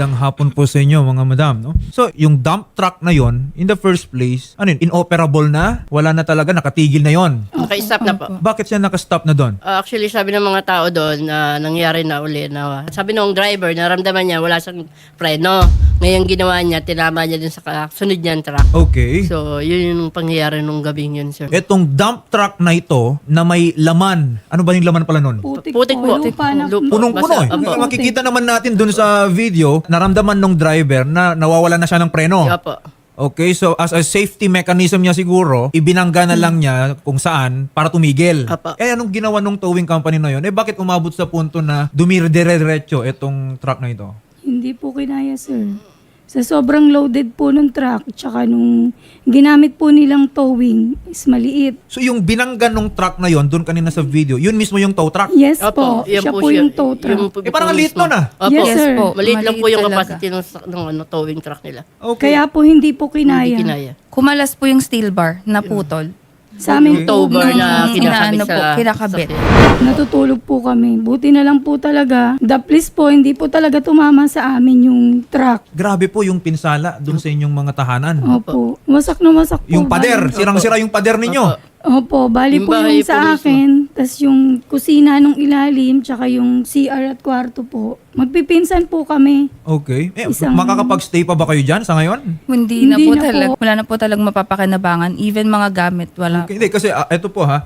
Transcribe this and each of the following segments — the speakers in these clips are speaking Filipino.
Magandang hapon po sa inyo mga madam. No? So, yung dump truck na yon in the first place, ano yun, inoperable na? Wala na talaga, nakatigil na yon. Naka-stop na po. Bakit siya nakastop na doon? Ah, actually, sabi ng mga tao doon na nangyari na uli na sabi ng driver, naramdaman niya wala siyang preno. Ngayon ginawa niya, tinama niya din sa sunod niyang truck. Okay. So, yun yung pangyayari nung gabing yun, sir. Etong dump truck na ito na may laman. Ano ba yung laman pala nun? Putik, Putik po. Lupa na Lupa. Punong-puno eh. Basta, opo. Makikita naman natin dun sa video, naramdaman nung driver na nawawala na siya ng preno. Kaya po. Okay, so as a safety mechanism niya siguro, ibinangga na lang niya kung saan para tumigil. Apa. Kaya anong ginawa nung towing company na yon? Eh bakit umabot sa punto na dumire-diretso itong truck na ito? Hindi po kinaya, sir. Sa sobrang loaded po ng truck, tsaka nung ginamit po nilang towing is maliit. So yung binangga nung truck na yon, doon kanina sa video, yun mismo yung tow truck. Yes po, yan siya po, yung tow truck. po- Eh, parang liit mismo. nun ah. Opo. Yes, sir. po. Maliit lang po yung talaga. capacity ng, ng ano, towing truck nila. Okay. Kaya po hindi po kinaya. Hindi kinaya. Kumalas po yung steel bar na putol. Sa amin Tow po, bar na kinakabit inaano sa po, kinakabit. natutulog po kami. Buti na lang po talaga. The police po, hindi po talaga tumama sa amin yung truck. Grabe po yung pinsala doon sa inyong mga tahanan. Opo. Wasak na wasak po. Yung pader, sirang-sira yung pader ninyo. Opo, bali Yung po bahay yung sa po mismo. akin. Tapos yung kusina nung ilalim, tsaka yung CR at kwarto po. Magpipinsan po kami. Okay. Eh, Isang- makakapag-stay pa ba kayo dyan sa ngayon? Hindi, na Hindi po na talaga. po. Wala na po talagang mapapakinabangan. Even mga gamit, wala. Okay, hindi, kasi ah, eto po ha,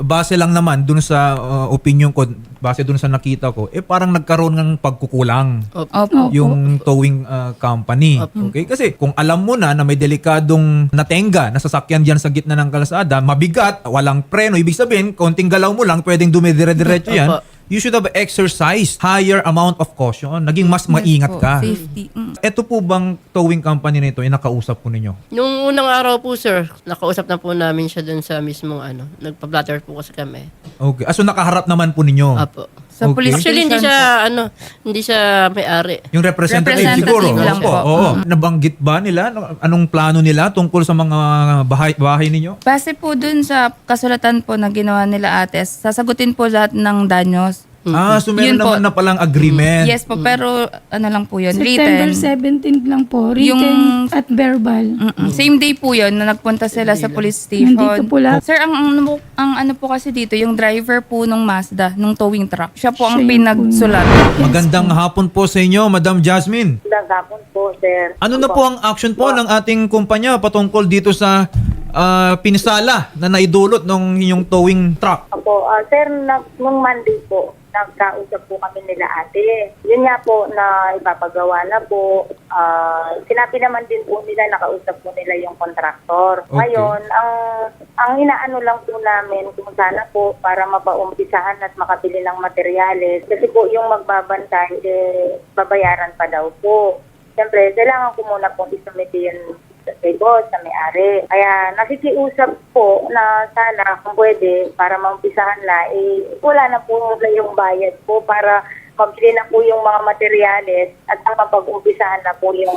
base lang naman dun sa uh, opinion ko, base dun sa nakita ko, eh parang nagkaroon ng pagkukulang Opo. Yung towing uh, company. Okay? Kasi kung alam mo na na may delikadong natenga na sasakyan diyan sa gitna ng kalsada, mabigat, walang preno, ibig sabihin, konting galaw mo lang, pwedeng dumidire-diretso yan. Opo. You should have exercised higher amount of caution. Naging mas maingat ka. Safety. Mm. Ito po bang towing company na ito, eh, nakausap po ninyo? Nung unang araw po, sir, nakausap na po namin siya dun sa mismong ano, nagpa-blatter po kasi kami. Okay. Ah, so nakaharap naman po ninyo? Apo. Sa Okay. police Actually, hindi siya, ano, hindi siya may-ari. Yung representative, Representative siguro. lang Opo, po. Oo. Nabanggit ba nila? Ano- Anong plano nila tungkol sa mga bahay, bahay ninyo? Base po dun sa kasulatan po na ginawa nila ates, sasagutin po lahat ng danyos. Ah, so meron Yun po. naman na palang agreement. Yes po, pero ano lang po yun, September written. 17 lang po. Written Yung- at verbal. Mm-mm. Same day po yun na nagpunta sila sa police station. Nandito po lahat. Sir, ang, ang, ang ano po kasi dito, yung driver po nung Mazda, nung towing truck, siya po ang Siya yung pinagsulat. Magandang hapon po sa inyo, Madam Jasmine. Magandang po, sir. Ano na po ang action po ng ating kumpanya patungkol dito sa ah, pinsala na naidulot ng inyong towing truck? Opo, ah, sir, na, nung Monday po, nagkausap po kami nila ate. Yun nga po na ipapagawa na po. Ah, sinabi naman din po nila, nakausap po nila yung kontraktor. Okay. Ngayon, ang ang inaano lang po namin kung sana po para mapaumpisahan at makabili ng materyales. Kasi po yung magbabantay, eh, babayaran pa daw po. Siyempre, kailangan ko muna pong isumiti yun kay boss, sa may-ari. Kaya nakikiusap po na sana kung pwede para maumpisahan na, eh, wala na po muna yung bayad po para mabili na po yung mga materyales at mapag-umpisahan na po yung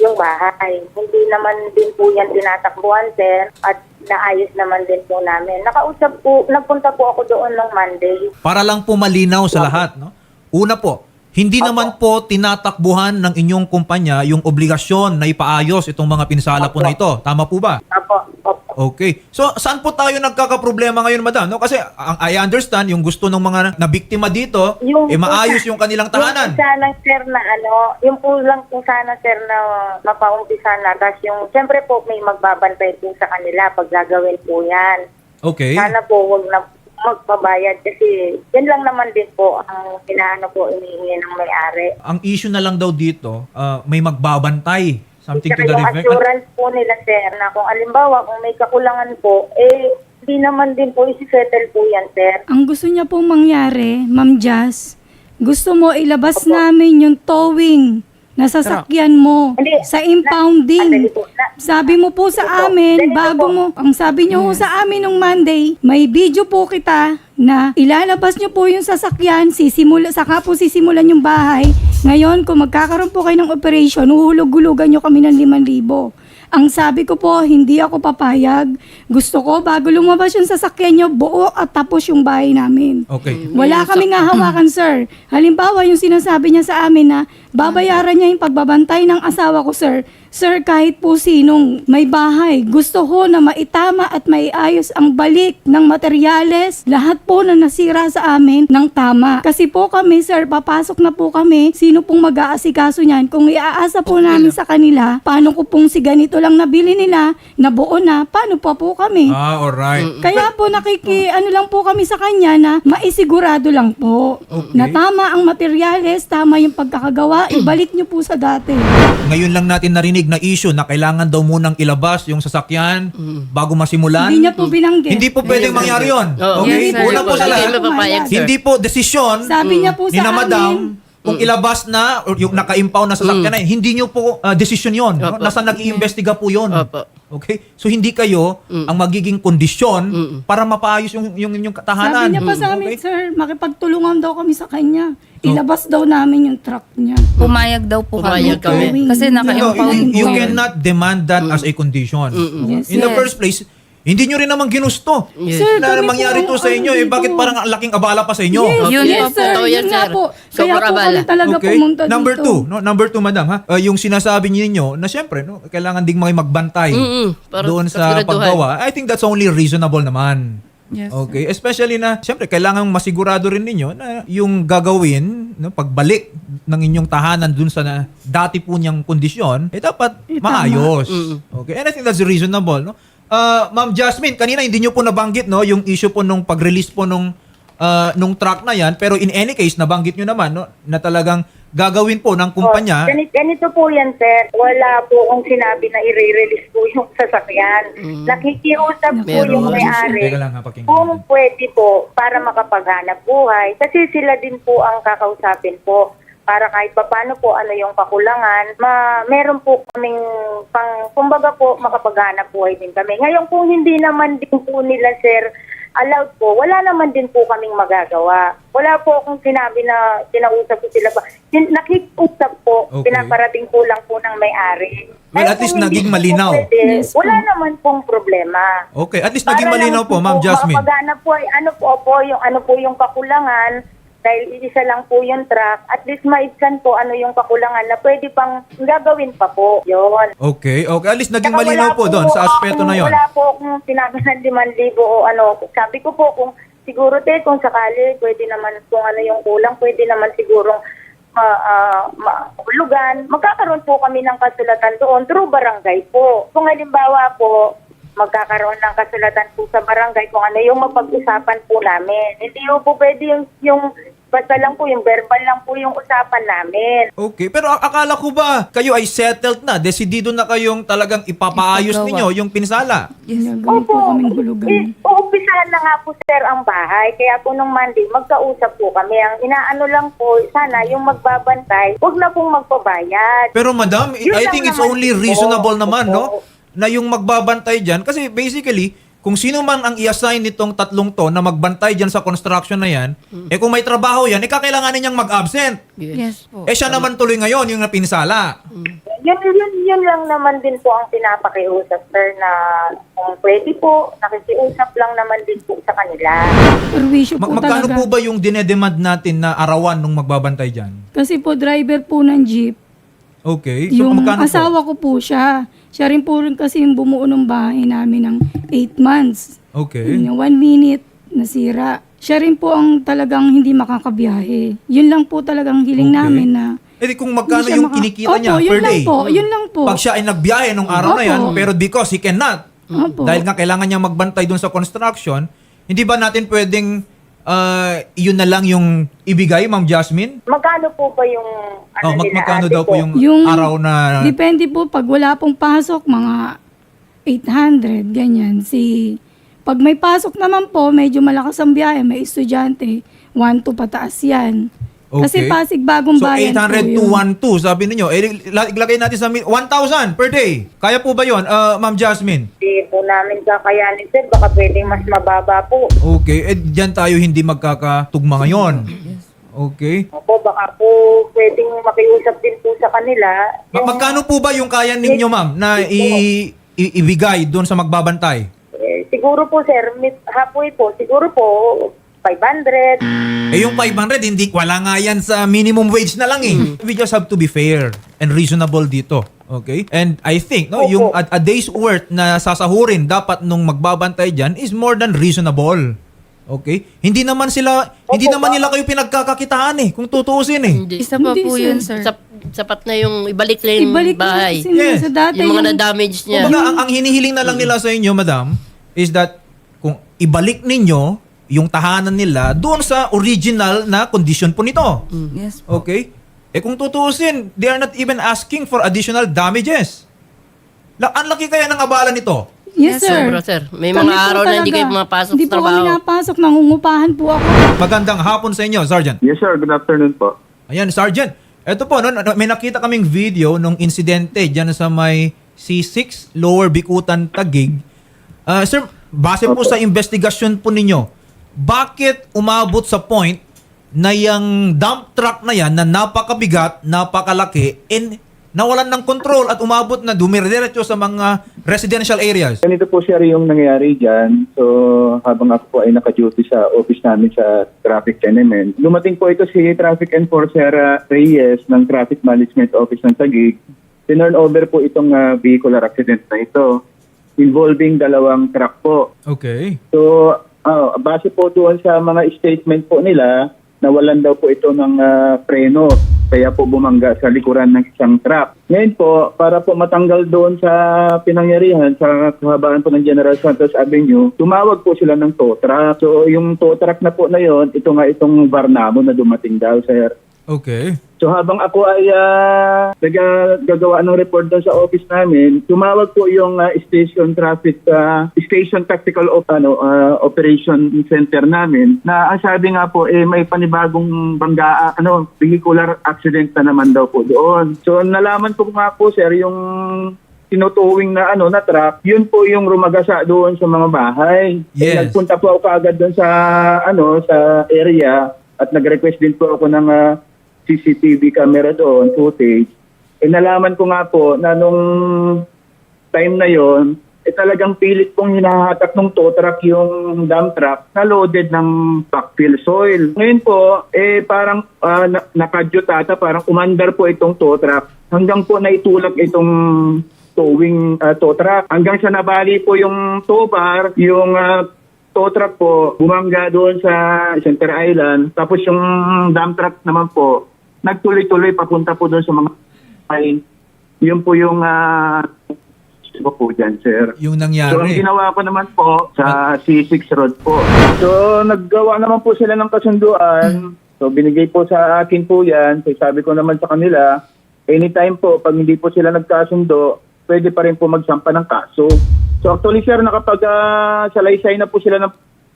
yung bahay. Hindi naman din po yan tinatakbuhan, sir, at naayos naman din po namin. Nakausap po, nagpunta po ako doon ng Monday. Para lang po malinaw sa lahat, no? Una po, hindi naman po tinatakbuhan ng inyong kumpanya yung obligasyon na ipaayos itong mga pinsala po na ito. Tama po ba? Opo, opo. Okay. So, saan po tayo nagkakaproblema ngayon, madam? No? Kasi ang I understand, yung gusto ng mga nabiktima dito, eh maayos yung kanilang tahanan. Yung sana, sir, na ano, yung po lang po sana, sir, na mapaumpisa na. Tapos yung, siyempre po, may magbabantay po sa kanila pag gagawin po yan. Okay. Sana po, wag na magpabayad kasi yan lang naman din po ang inaano po inihingi ng may-ari. Ang issue na lang daw dito, ah, may magbabantay. Something to Saka the yung effect. assurance po nila, sir, na kung alimbawa, kung may kakulangan po, eh, hindi naman din po isi-settle po yan, sir. Ang gusto niya pong mangyari, Ma'am Jazz, gusto mo ilabas namin yung towing na sasakyan mo Hindi. sa Andali impounding. po. Na, Sabi mo po sa amin, bago mo, ang sabi niyo po sa amin nung Monday, may video po kita na ilalabas niyo po yung sasakyan, sisimula, saka po sisimulan yung bahay. Ngayon, kung magkakaroon po kayo ng operation, uhulog-hulugan niyo kami ng 5,000. Ang sabi ko po, hindi ako papayag. Gusto ko, bago lumabas yung sasakyan nyo, buo at tapos yung bahay namin. Okay. Wala kami nga hawakan, sir. Halimbawa, yung sinasabi niya sa amin na babayaran niya yung pagbabantay ng asawa ko, sir. Sir, kahit po sinong may bahay, gusto ko na maitama at maiayos ang balik ng materyales, lahat po na nasira sa amin ng tama. Kasi po kami, sir, papasok na po kami, sino pong mag-aasikaso niyan? Kung iaasa po namin sa kanila, paano ko pong si ganito lang nabili nila, nabuo na, paano pa po kami? Ah, alright. Kaya po nakiki ano lang po kami sa kanya na maisigurado lang po Okay. na tama ang materyales, tama yung pagkakagawa, ibalik niyo po sa dati. Ngayon lang natin narinig na issue na kailangan daw munang ilabas yung sasakyan bago masimulan. Hindi niya po binanggit. Hindi po pwedeng mangyari yun. Oo. Okay? Yes, sir. Una po sa Hindi lahat, papayag, sir. hindi po desisyon Sabi niya po ni sa na madam amin, kung ilabas na or yung naka-impound na sasakyan na, hindi nyo po uh, desisyon yon. No? Opo. Nasa nag-iimbestiga po yon. Opo. Okay? So hindi kayo ang magiging kondisyon para mapaayos yung yung inyong katahanan. sabi niya pa sa amin, Okay? sir, makipagtulungan daw kami sa kanya. Ilabas daw namin yung truck niya. Pumayag daw po Pumayag kami. kami. Kasi No, naka-impound you, you po. cannot demand that as a condition. Yes, In the yes. first place, hindi nyo rin naman ginusto. Yes. Sir, na kami mangyari po to sa inyo, eh bakit parang ang laking abala pa sa inyo? Yes, Yun yes, po, sir. totoo yan, Yun nga sir. po. So, Kaya po parabala. kami talaga pumunta Number dito. two, no? Number two, madam, ha? Uh, yung sinasabi ninyo na siyempre, no, kailangan ding mga magbantay Mm-mm. Para doon sa kasiguraduhan. paggawa. I think that's only reasonable naman. Yes, Okay, especially na siyempre kailangan masigurado rin ninyo na yung gagawin, no, pagbalik ng inyong tahanan dun sa na, dati po niyang kondisyon, eh dapat Eh, tama. maayos. Okay, and I think that's reasonable, no? Uh, Ma'am Jasmine, kanina hindi niyo po nabanggit no yung issue po nung pag-release po nung uh, nung truck na yan, pero in any case nabanggit niyo naman no na talagang gagawin po ng kumpanya. Oh, ganito, ganito po yan, sir. Wala po kung sinabi na i-release po yung sasakyan. Nakikiusap po Meron. yung may-ari. Kung pwede po, para makapaghanap buhay. Kasi sila din po ang kakausapin po para kahit paano po ano yung kakulangan, ma meron po kaming pang kumbaga po makapaghanap buhay din kami. Ngayon kung hindi naman din po nila sir allowed po, wala naman din po kaming magagawa. Wala po akong sinabi na kinausap ko sila pa. Sin- Nakikusap po, Okay. pinaparating po lang po ng may-ari. Well, at least naging po malinaw. pwede, Yes po. wala naman pong problema. Okay, at least naging Para malinaw lang po, Ma'am Jasmine. Mapagana po ay ano po po yung ano po yung kakulangan dahil isa lang po yung truck. At least maibsan po ano yung kakulangan na pwede pang gagawin pa po. Yun. Okay, okay. At least naging Saka malinaw wala po doon sa aspeto na yon. Wala po kung sinabi ng 5,000 o ano. Sabi ko po kung siguro te kung sakali pwede naman kung ano yung kulang, pwede naman sigurong ma, ah, mahulugan. Magkakaroon po kami ng kasulatan doon through barangay po. Kung halimbawa po, magkakaroon ng kasulatan po sa barangay kung ano yung mapag-usapan po namin. Hindi po pwede yung, yung basta lang po, yung verbal lang po yung usapan namin. Okay, pero a- akala ko ba kayo ay settled na, desidido na kayong talagang ipapaayos Ipagawa. ninyo yung pinsala? Ginagawa po kaming hulugan. Eh, uumpisahan na nga po sir ang bahay. Kaya po nung Monday, magkausap po kami. Ang inaano lang po, sana yung magbabantay, huwag na pong magpabayad. Pero madam, Yun I lang think it's naman only po. reasonable naman, no? Opo. Na yung magbabantay dyan. Kasi basically, kung sino man ang i-assign nitong tatlong to na magbantay dyan sa construction na yan, eh kung may trabaho yan, eh kakailanganin niyang mag-absent. Yes po. Eh siya naman tuloy ngayon yung napinsala. Yun, yun, yun lang naman din po ang pinapakiusap sir na kung pwede po, nakikiusap lang naman din po sa kanila. Perwisyo po Mag- magkano talaga. po ba yung dinedemand natin na arawan nung magbabantay dyan? Kasi po driver po ng jeep, Okay. So yung magkano asawa ko po siya. Siya rin po rin kasi yung bumuo ng bahay namin ng 8 months. po? Okay. Yung one minute, nasira. Siya rin po ang talagang hindi makakabiyahe. Yun lang po talagang hiling Okay. namin na Eh di kung magkano hindi siya yung maka- kinikita Opo, niya yun per lang day? Po, yun lang po. Pag siya ay nagbiyahe nung araw na yan, Opo. pero because he cannot, Opo. dahil nga kailangan niya magbantay dun sa construction, hindi ba natin pwedeng ah, yun na lang yung ibigay, Ma'am Jasmine? Magkano po ba yung ano Oh, mag- nila, magkano ate daw po yung, Yung- araw na... Depende po, pag wala pong pasok, mga 800, ganyan. Si, pag may pasok naman po, medyo malakas ang biyahe, may estudyante, 1 to pataas yan. Kasi Okay. Pasig Bagong So Bayan 800 po to yun. 1,200, sabi ninyo. Eh, ila- ilagay natin sa mi- 1,000 per day. Kaya po ba yun, ah, Ma'am Jasmine? Hindi po namin kakayanin sir, baka pwedeng mas mababa po. Okay, eh dyan tayo hindi magkakatugma ngayon. Okay. Opo, baka po pwedeng makiusap din po sa kanila. Ma- magkano po ba yung kaya ninyo, ma'am, na i- i- ibigay doon sa magbabantay? Eh, siguro po sir, mit, halfway po, siguro po 500. Eh yung 500, hindi, wala nga yan sa minimum wage na lang eh. We just have to be fair and reasonable dito. Okay? And I think, no, Opo. yung a, a day's worth na sasahurin dapat nung magbabantay dyan is more than reasonable. Okay? Hindi naman sila, hindi Opo, naman ba- nila kayo pinagkakakitaan eh, kung tutuusin eh. Hindi. Isa pa Hindi, po sir. yun, sir. Sap- sapat na yung ibalik lang yung Ibalik bahay. kasi Yes. sa dati. Yung mga yung- na-damage niya. Kumbaga, ang, ang hinihiling na lang nila sa inyo, madam, is that kung ibalik ninyo yung tahanan nila doon sa original na condition po nito. Yes po. Okay? Eh kung tutuusin, they are not even asking for additional damages. La ang laki kaya ng abala nito. Yes, sir. Sobra, sir. May Kami mga po araw na hindi talaga. kayo pumapasok Hindi sa po kami trabaho. napasok, nangungupahan po ako. Magandang hapon sa inyo, Sergeant. Yes sir, good afternoon po. Ayan, Sergeant. Ito po, no, no, may nakita kaming video nung insidente dyan sa may C6 Lower Bikutan Tagig. Ah, sir, base po sa investigasyon po ninyo, bakit umabot sa point na yung dump truck na yan na napakabigat, napakalaki, and nawalan ng control at umabot na dumiretso sa mga residential areas? Ganito po sir yung nangyayari dyan. So habang ako po ay naka-duty sa office namin sa traffic tenement, dumating po ito si Traffic Enforcer uh, Reyes ng Traffic Management Office ng Taguig. Tinurn over po itong uh, vehicular accident na ito involving dalawang truck po. Okay. So, ah, base po doon sa mga statement po nila, nawalan daw po ito ng ah, preno. Kaya po bumangga sa likuran ng isang truck. Ngayon po, para po matanggal doon sa pinangyarihan sa kahabaan po ng General Santos Avenue, tumawag po sila ng tow truck. So, yung tow truck na po na yon, ito nga itong Barnamo na dumating daw, sir. Okay. So habang ako ay ah, naga- gagawa ng report doon sa office namin, tumawag po yung ah, station traffic ah, station tactical op, ano ah, operation center namin na ang sabi nga po eh may panibagong bangga ano vehicular accident na naman daw po doon. So nalaman ko nga po sir yung tinutuwing na ano na truck, yun po yung rumagasa doon sa mga bahay. Eh, Yes. nagpunta po ako kaagad doon sa ano sa area at nag-request din po ako ng ah, CCTV camera doon, footage. Eh nalaman ko nga po na nung time na yon eh talagang pilit pong hinahatak ng tow truck yung dump truck na loaded ng backfill soil. Ngayon po, eh parang uh, na- parang umandar po itong tow truck hanggang po naitulak itong towing uh, tow truck. Hanggang sa nabali po yung tow bar, yung uh, tow truck po bumangga doon sa Center Island. Tapos yung dump truck naman po, nagtuloy-tuloy papunta po doon sa mga ay yun po yung uh, po dyan, sir. Yung So, ang nangyari. ginawa ko naman po sa C6 Road po. So, naggawa naman po sila ng kasunduan. So, binigay po sa akin po yan. So, sabi ko naman sa kanila, anytime po, pag hindi po sila nagkasundo, pwede pa rin po magsampa ng kaso. So, actually, sir, nakapag ah, salaysay na po sila ng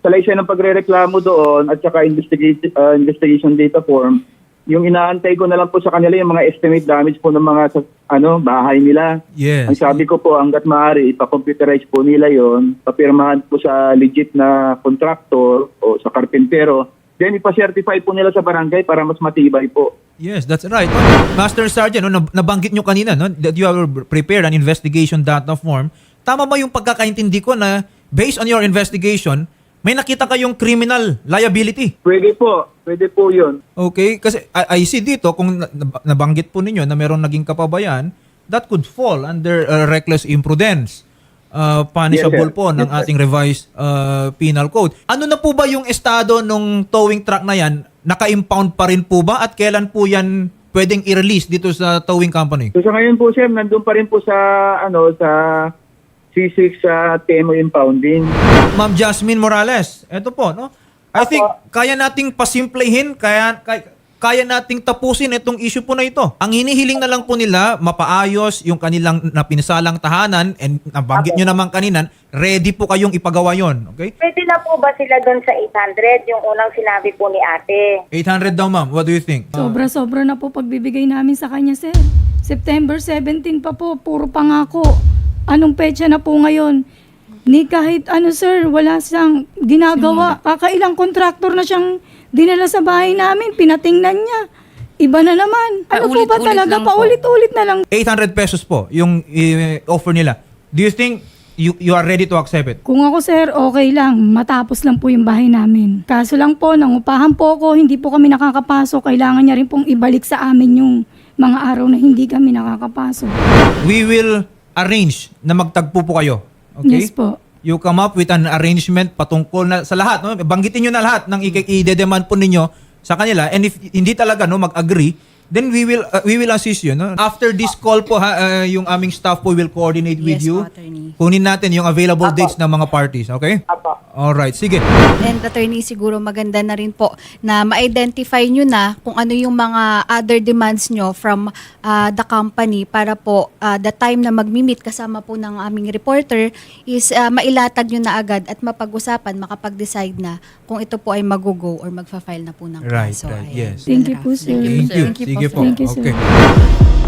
salaysay ng pagrereklamo doon at saka investigation, ah, investigation data form, yung inaantay ko na lang po sa kanila yung mga estimate damage po ng mga sa- ano bahay nila. Yes. Ang sabi ko po, hanggat maaari, ipa-computerize po nila yon, papirmahan po sa legit na contractor o sa karpintero, then ipa-certify po nila sa barangay para mas matibay po. Yes, that's right. Master Sergeant, no, nab- nabanggit nyo kanina no, that you have prepared an investigation data form. Tama ba yung pagkakaintindi ko na based on your investigation, may nakita kayong criminal liability? Pwede po, pwede po yun. Okay? Kasi I, I see dito, kung na- nab- nabanggit po ninyo na meron naging kapabayan, that could fall under uh, reckless imprudence. Uh, punishable Yes, sir. po ng Yes, sir. ating revised uh, penal code. Ano na po ba yung estado nung towing truck na yan? Naka-impound pa rin po ba? At kailan po yan pwedeng i-release dito sa towing company? So sa ngayon po, sir, nandun pa rin po sa, ano, sa C6 sa TMO impounding. Ma'am Jasmine Morales, eto po, no? I think kaya nating pasimplehin, kaya, kaya, kaya nating tapusin itong issue po na ito. Ang hinihiling na lang po nila, mapaayos yung kanilang napinsalang tahanan and nabanggit nyo naman kanina, ready po kayong ipagawa yon okay? Pwede na po ba sila doon sa 800, yung unang sinabi po ni ate? 800 daw ma'am, what do you think? Sobra-sobra na po pagbibigay namin sa kanya, sir. September 17 pa po, puro pangako. Anong petsa na po ngayon? Ni kahit ano, sir, wala siyang ginagawa. Kakailang kontraktor na siyang Dinala sa bahay namin, pinatingnan niya. Iba na naman. Ano po ba Paulit-ulit talaga? lang po. Paulit-ulit na lang. 800 pesos po yung eh, offer nila. Do you think you you are ready to accept it? Kung ako sir, okay lang. Matapos lang po yung bahay namin. Kaso lang po, nangupahan po ako, hindi po kami nakakapasok. Kailangan niya rin pong ibalik sa amin yung mga araw na hindi kami nakakapasok. We will arrange na magtagpo po kayo. Okay? Yes po. You come up with an arrangement patungkol na sa lahat. No? Banggitin nyo na lahat ng i-demand po ninyo sa kanila. And if hindi talaga no mag-agree, then we will uh, we will assist you. No? After this call po, ha, uh, yung aming staff po will coordinate with Yes you. po, attorney. Kunin natin yung available dates ng mga parties. Okay? Apo. Alright, sige. And attorney, siguro maganda na rin po na ma-identify nyo na kung ano yung mga other demands nyo from uh, the company para po uh, the time na magmi-meet kasama po ng aming reporter is uh, mailatag nyo na agad at mapag-usapan, makapag-decide na kung ito po ay mag-go or magfa-file na po ng Right, kaso. right, Ayan. yes. Thank you po, sir. Thank you. Thank you Sige po, po. Thank you, sir. Okay.